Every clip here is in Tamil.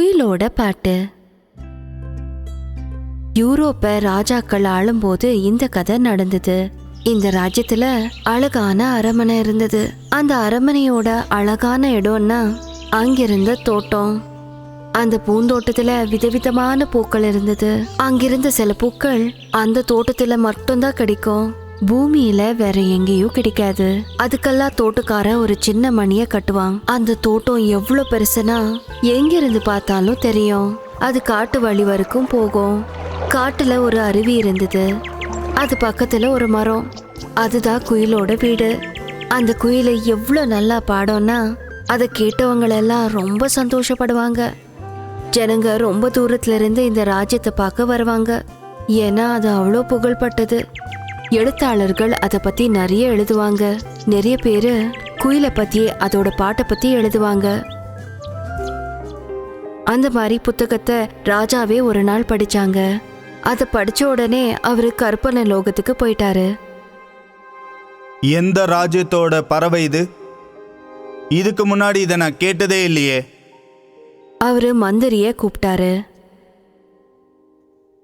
குயிலோட பாட்டு. யூரோப்ப ராஜாக்கள் ஆளும்போது இந்த கதை நடந்தது. இந்த ராஜ்யத்துல அழகான அரமனை இருந்தது. அந்த அரமனையோட அழகான இடம்னா அங்கிருந்த தோட்டம். அந்த பூந்தோட்டத்துல விதவிதமான பூக்கள் இருந்தது. அங்கிருந்த சில பூக்கள் அந்த தோட்டத்துல மட்டும்தான் கிடைக்கும். பூமியில வேற எங்கேயும் கிடைக்காது. அதுக்கெல்லாம் தோட்டக்காரன் ஒரு சின்ன மணிய கட்டுவான். அந்த தோட்டம் எவ்வளவு பெருசுனா எங்கிருந்து பார்த்தாலும் தெரியும். அது காட்டு வழி வரைக்கும் போகும். காட்டுல ஒரு அருவி இருந்தது. அது பக்கத்துல ஒரு மரம். அதுதான் குயிலோட வீடு. அந்த குயிலை எவ்வளோ நல்லா பாடோன்னா அதை கேட்டவங்களெல்லாம் ரொம்ப சந்தோஷப்படுவாங்க. ஜனங்க ரொம்ப தூரத்துல இருந்து இந்த ராஜ்யத்தை பார்க்க வருவாங்க. ஏன்னா அது அவ்வளோ புகழ்பட்டது. எழுத்தாளர்கள் அதை பத்தி நிறைய எழுதுவாங்க. நிறைய பேரு குயிலை பத்தி அதோட பாட்டை பத்தி எழுதுவாங்க. அந்த மாதிரி புத்தகத்தை ராஜாவே ஒரு நாள் படிச்சாங்க. அதை படிச்ச உடனே அவரு கற்பனை லோகத்துக்கு போயிட்டாரு. எந்த ராஜ்யத்தோட பறவை இது? இதுக்கு முன்னாடி இதை நான் கேட்டதே இல்லையே. அவரு மந்திரிய கூப்பிட்டாரு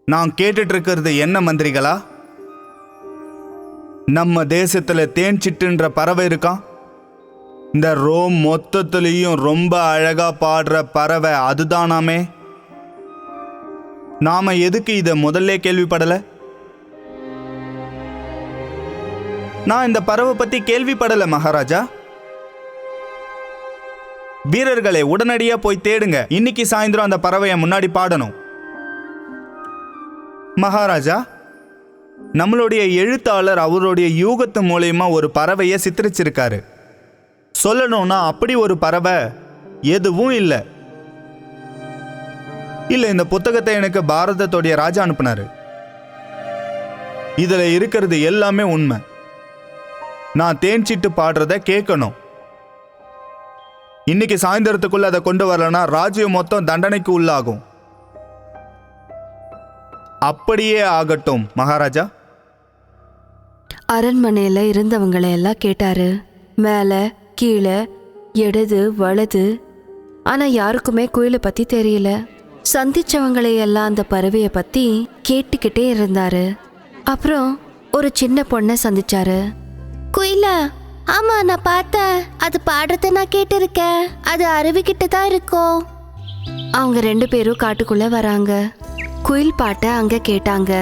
நான் கேட்டுட்டு இருக்கிறது என்ன மந்திரிகளா? நம்ம தேசத்தில் தேன் சிட்டுன்ற பறவை இருக்கான் இந்த ரோம் மொத்தத்துலேயும் ரொம்ப அழகாக பாடுற பறவை அதுதானாமே. நாம் எதுக்கு இதை முதல்ல கேள்விப்படலை? நான் இந்த பறவை பற்றி கேள்விப்படலை மகாராஜா. வீரர்களை உடனடியாக போய் தேடுங்க. இன்னைக்கு சாயந்தரம் அந்த பறவையை முன்னாடி பாடணும். மகாராஜா நம்மளுடைய எழுத்தாளர் அவருடைய யூகத்து மூலயமா ஒரு பறவையை சித்தரிச்சிருக்காரு. சொல்லணும்னா அப்படி ஒரு பறவை எதுவும் இல்லை. இல்லை இந்த புத்தகத்தை எனக்கு பாரதத்துடைய ராஜா அனுப்புனாரு. இதில் இருக்கிறது எல்லாமே உண்மை. நான் தேன்சிட்டு பாடுறத கேட்கணும். இன்னைக்கு சாயந்தரத்துக்குள்ள அதை கொண்டு வரலன்னா ராஜ்யம் மொத்தம் தண்டனைக்கு உள்ளாகும். அப்படியே ஆகட்டும் மகாராஜா. அரண்மனையில இருந்தவங்களை எல்லாம் கேட்டாரு. மேலே கீழே இடது வலது. ஆனா யாருக்குமே குயிலை பத்தி தெரியல. சந்திச்சவங்களை எல்லாம் அந்த பறவைய பத்தி கேட்டுக்கிட்டே இருந்தாரு. அப்புறம் ஒரு சின்ன பொண்ணை சந்திச்சாரு. குயிலா ஆமா நான் பார்த்தேன். அது பாடுறத நான் கேட்டிருக்கேன். அது அருவிக்கிட்ட தான் இருக்கும். அவங்க ரெண்டு பேரும் காட்டுக்குள்ள வராங்க. குயில் பாட்டை அங்க கேட்டாங்க.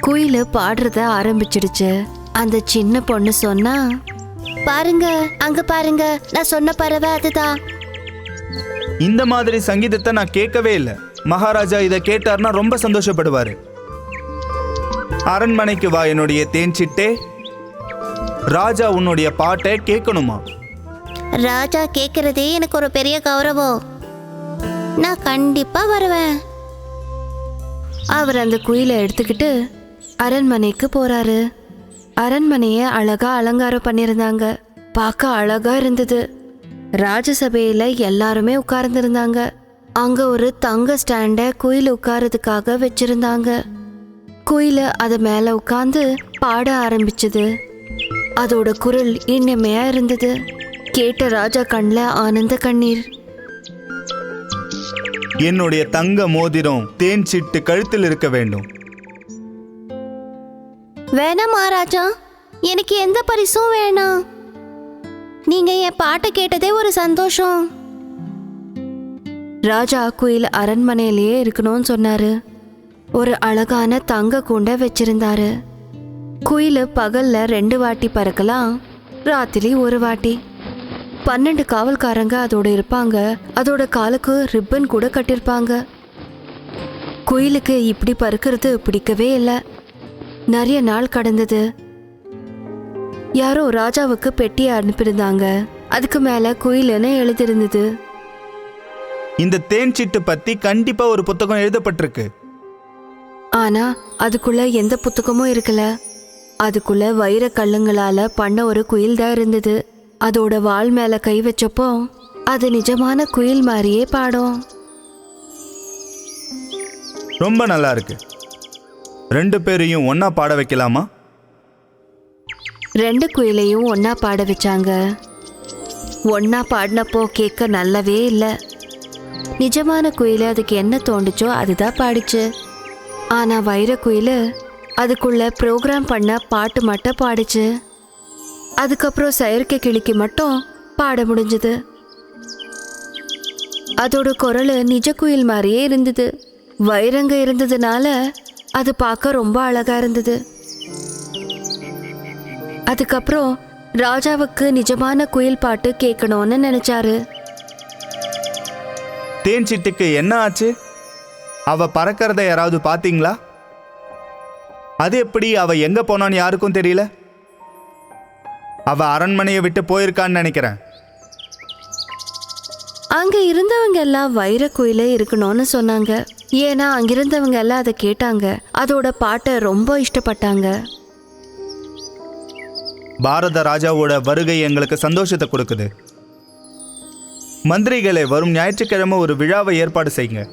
குயில் பாடுறத ஆரம்பிச்சிடுச்சு. அந்த சின்ன பொண்ணு சொன்னா பாருங்க அங்க பாருங்க நான் சொன்ன பறவை அதுதான். இந்த மாதிரி சங்கீதத்தை நான் கேட்கவே இல்லை. மகாராஜா இதை கேட்டார்னா ரொம்ப சந்தோஷப்படுவாரு. அரண்மனைக்கு வா என்னுடைய தேன்சிட்டே ராஜா உன்னுடைய பாட்டை கேட்கணுமா? ராஜா கேட்கறதே எனக்கு ஒரு பெரிய கௌரவம். நான் கண்டிப்பா வருவேன். அவர் அந்த குயிலை எடுத்துக்கிட்டு அரண்மனைக்கு போறாரு. அரண்மனையை அழகா அலங்காரம் பண்ணியிருந்தாங்க. பார்க்க அழகா இருந்தது. ராஜசபையில எல்லாருமே உட்கார்ந்துருந்தாங்க. அங்க ஒரு தங்க ஸ்டாண்ட குயில் உட்காரதுக்காக வச்சிருந்தாங்க. குயில அது மேல உட்காந்து பாட ஆரம்பிச்சது. அதோட குரல் இனிமையா இருந்தது. கேட்ட ராஜா கண்ணில் ஆனந்த கண்ணீர். என்னுடைய தங்க மோதிரம் தேன் சிட்டு கழுத்தில் இருக்க வேண்டும். வேணாம் மகாராஜா. எனக்கு எந்த பரிசும் வேணாம். நீங்க என் பாட்டை கேட்டதே ஒரு சந்தோஷம். ராஜா குயில் அரண்மனையிலேயே இருக்கணும்னு சொன்னாரு. ஒரு அழகான தங்க கூண்டை வச்சிருந்தாரு. குயில் பகல்ல ரெண்டு வாட்டி பறக்கலாம் ராத்திரி ஒரு வாட்டி. பன்னெண்டு காவல்காரங்க அதோட இருப்பாங்க. அதோட காலுக்கு ரிப்பன் கூட கட்டியிருப்பாங்க குயிலுக்கு இப்படி பறக்கிறது பிடிக்கவே இல்லை. நிறைய நாள் கடந்தது. யாரோ ராஜாவுக்கு பெட்டியை அனுப்பியிருந்தாங்க. அதுக்கு மேல குயிலுன்னு எழுதியிருந்தது. இந்த தேன் சிட்டு பத்தி கண்டிப்பா ஒரு புத்தகம் எழுதப்பட்டிருக்கு. ஆனா அதுக்குள்ள எந்த புத்தகமும் இருக்கல. அதுக்குள்ள வைர கல்லுங்களால பண்ண ஒரு குயில் தான் இருந்தது. அதோட வால் மேல கை வச்சப்போ அது நிஜமான குயில் மாதிரியே பாடும். ரொம்ப நல்லா இருக்கு. ரெண்டு பேரையும் ஒண்ணா பாட வைக்கலாமா? ரெண்டு குயிலையும் ஒன்னா பாட வச்சாங்க. ஒன்னா பாடினப்போ கேட்க நல்லாவே இல்லை. நிஜமான குயில் அதுக்கு என்ன தோண்டுச்சோ அதுதான் பாடிச்சு. ஆனா வைர குயில் அதுக்குள்ள ப்ரோக்ராம் பண்ண பாட்டு மட்டும் பாடிச்சு. அதுக்கப்புறம் செயற்கை கிளிக்கு மட்டும் பாட முடிஞ்சது. அதோட குரல் நிஜ குயில் மாதிரியே இருந்தது. வைரங்க இருந்ததுனால அது பார்க்க ரொம்ப அழகா இருந்தது. அதுக்கப்புறம் ராஜாவுக்கு நிஜமான குயில் பாட்டு கேட்கணும்னு நினைச்சாரு. தேன் சிட்டுக்கு என்ன ஆச்சு? அவ பறக்கிறத யாராவது பாத்தீங்களா அது எப்படி அவ எங்க போனான்னு யாருக்கும் தெரியல. அவ அரண்மனையை விட்டு போயிருக்கான்னு நினைக்கிறேன். அங்க இருந்தவங்க எல்லாம் வைர குயிலே இருக்கணும்னு சொன்னாங்க. ஏன்னா அங்கிருந்தவங்க எல்லாம் அதை கேட்டாங்க. அதோட பாட்டை ரொம்ப இஷ்டப்பட்டாங்க. பாரத ராஜாவோட வருகை எங்களுக்கு சந்தோஷத்தை கொடுக்குது. மந்திரிகளே வரும் ஞாயிற்றுக்கிழமை ஒரு விழாவை ஏற்பாடு செய்யுங்க.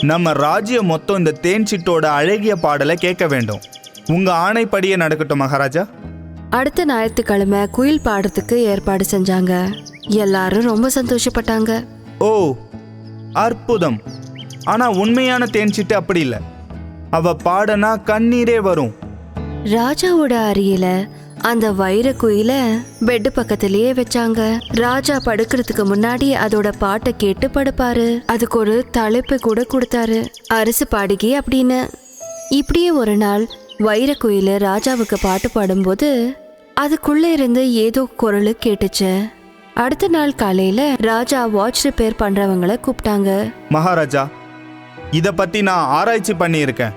நம்ம ராஜ்யம் மொத்தம் இந்த தேன் சிட்டோட அழகிய பாடலை கேட்க வேண்டும். உங்க ஆணைப்படியே நடக்கட்டும் மகாராஜா. அடுத்த ஞாயிற்றுக்கிழமை குயில் பாடுறதுக்கு ஏற்பாடு செஞ்சாங்க. எல்லாரும் ரொம்ப சந்தோஷப்பட்டாங்க. ஓ அற்புதம். ஆனா உண்மையான தேன் சிட்டு அப்படி இல்லை. அவ பாடனா கண்ணீரே வரும். ராஜாவோட அறையில அந்த வைர குயில பெட் பக்கத்திலேயே வச்சாங்க. ராஜா படுக்கிறதுக்கு முன்னாடி அதோட பாட்டை கேட்டு படுப்பாரு. அதுக்கு ஒரு தலைப்பு கூட கொடுத்தாரு. அரசு பாடுகி அப்படின்னு. இப்படியே ஒரு நாள் வைர குயில ராஜாவுக்கு பாட்டு பாடும்போது அதுக்குள்ள இருந்து ஏதோ குரல் கேட்டுச்சு. அடுத்த நாள் காலையில ராஜா வாட்ச் ரிப்பேர் பண்றவங்கள கூப்பிட்டாங்க. மகாராஜா இதை பத்தி நான் ஆராய்ச்சி பண்ணியிருக்கேன்.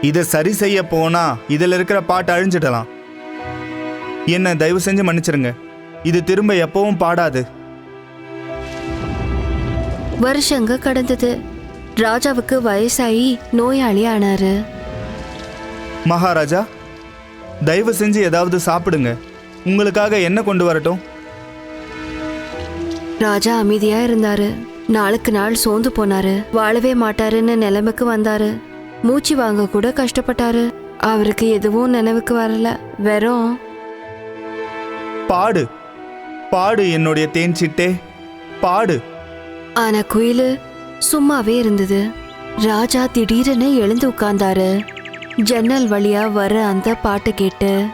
இதை சரி செய்ய போனா இதில் இருக்கிற பாட்டு அழிஞ்சிடலாம். என்ன தயவு செஞ்சு மன்னிச்சிருங்க. இது திரும்ப எப்பவும் பாடாது. வருஷங்க கடந்தது. ராஜாவுக்கு வயசாகி நோயாளி ஆனாரு மகாராஜா தயவு செஞ்சு ஏதாவது சாப்பிடுங்க. உங்களுக்காக என்ன கொண்டு வரட்டும்? ராஜா அமைதியா இருந்தாரு. நாளுக்கு நாள் சோர்ந்து போனாரு. வாழவே மாட்டாருன்னு நிலைமைக்கு வந்தாரு. மூச்சு வாங்க கூட கஷ்டப்பட்டாரு. அவருக்கு எதுவும் நினைவுக்கு வரல. வெறும் பாடு. பாடு என்னுடைய தேன் சிட்டே. பாடு. ஆனா குயிலு சும்மாவே இருந்தது. ராஜா திடீரென எழுந்து உட்கார்ந்தாரு. ஜன்னல் வழியா வர அந்த பாட்டை கேட்டு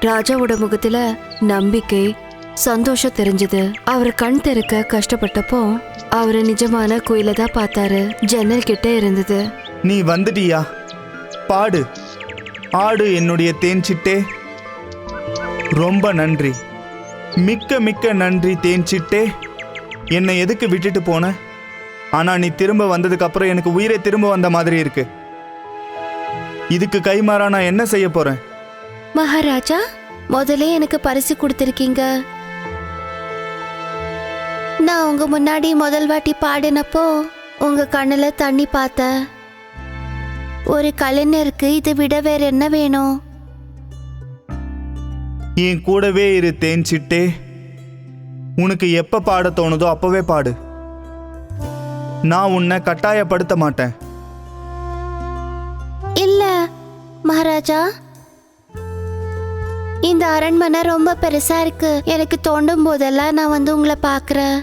ராஜாவோட முகத்துல நம்பிக்கை சந்தோஷம் தெரிஞ்சது. அவர் கண் திறக்க கஷ்டப்பட்டப்போ அவர் நிஜமான குயில தான் பார்த்தாரு. ஜன்னல் கிட்ட இருந்தது. நீ வந்துட்டியா? பாடு. ஆடு என்னுடைய தேன்சிட்டே ரொம்ப நன்றி. மிக்க மிக்க நன்றி தேன்சிட்டே என்னை எதுக்கு விட்டுட்டு போன? ஆனா நீ திரும்ப வந்ததுக்கு அப்புறம் எனக்கு உயிரே திரும்ப வந்த மாதிரி இருக்கு. இதுக்கு கைமாறா நான் என்ன செய்ய போறேன்? மகாராஜா முதல்ல எனக்கு பரிசு கொடுத்துருக்கீங்க. நான் உங்க முன்னாடி முதல் வாட்டி பாடினப்போ உங்க கண்ணுல தண்ணி பார்த்தேன். ஒரு கலைஞருக்கு இதை விட வேற என்ன வேணும்? என் கூடவே இரு தேன் சிட்டே உனக்கு எப்ப பாட தோணுதோ அப்பவே பாடு. நான் உன்னை கட்டாயப்படுத்த மாட்டேன். மகாராஜா இந்த அரண்மனை ரொம்ப பெருசா இருக்கு. எனக்கு தோண்டும் போதெல்லாம் நான் வந்து உங்களை பார்க்கறேன்.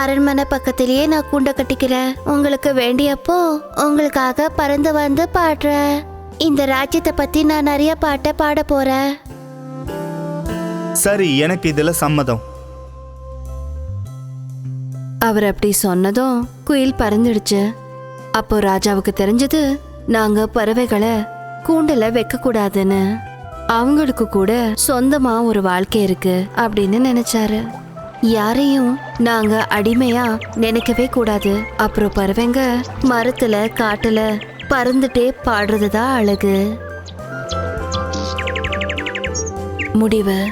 அரண்மனை பக்கத்திலேயே நான் கூண்டை கட்டிக்கிறேன். உங்களுக்கு வேண்டியப்போ உங்களுக்காக பறந்து வந்து பாடுறேன். இந்த ராஜ்யத்தை பத்தி நான் நிறைய பாட்டை பாட போறேன். சரி எனக்கு இதுல சம்மதம். அவர் அப்படி சொன்னதும் குயில் பறந்துடுச்சு. அப்போ ராஜாவுக்கு தெரிஞ்சது நாங்க பறவைகளை கூண்டுல வைக்க கூடாதுன்னு அவங்களுக்கு கூட சொந்தமா ஒரு வாழ்க்கை இருக்கு அப்படின்னு நினைச்சாரு. யாரையும் நாங்க அடிமையா நினைக்கவே கூடாது. அப்புறம் பறவைங்க மரத்துல காட்டுல பறந்துட்டே பாடுறதுதான் அழகு. முடிவு.